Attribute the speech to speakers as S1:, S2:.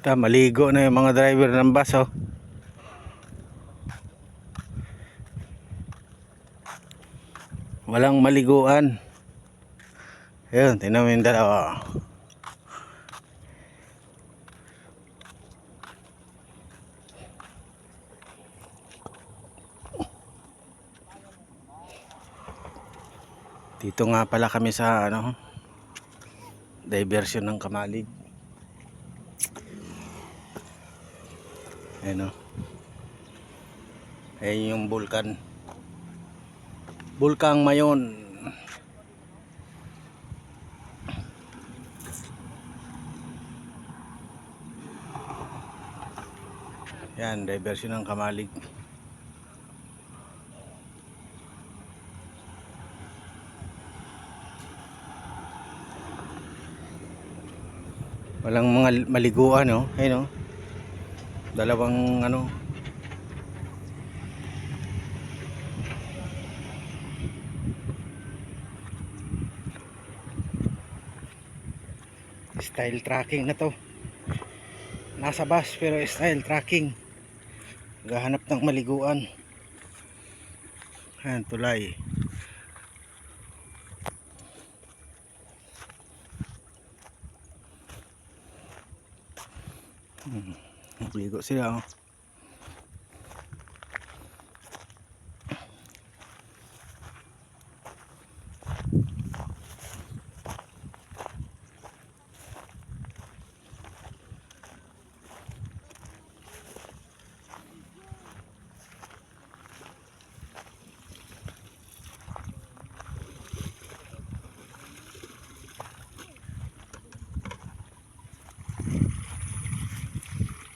S1: Ta, maligo na yung mga driver ng bus oh. Walang maliguan. Ayun, tingnan mo yung dalawa. Dito nga pala kami sa ano diversion ng Kamalig. Ayan o. Ayan yung bulkan. Bulkang Mayon. Yan, diversion ng Kamalig. Walang mga maliguan, no? Ayun, no? Dalawang, ano, style tracking na to. Nasa bus, pero style tracking. Gahanap ng maliguan. Ayan, tulay. Hmm. Ligo sila, oh.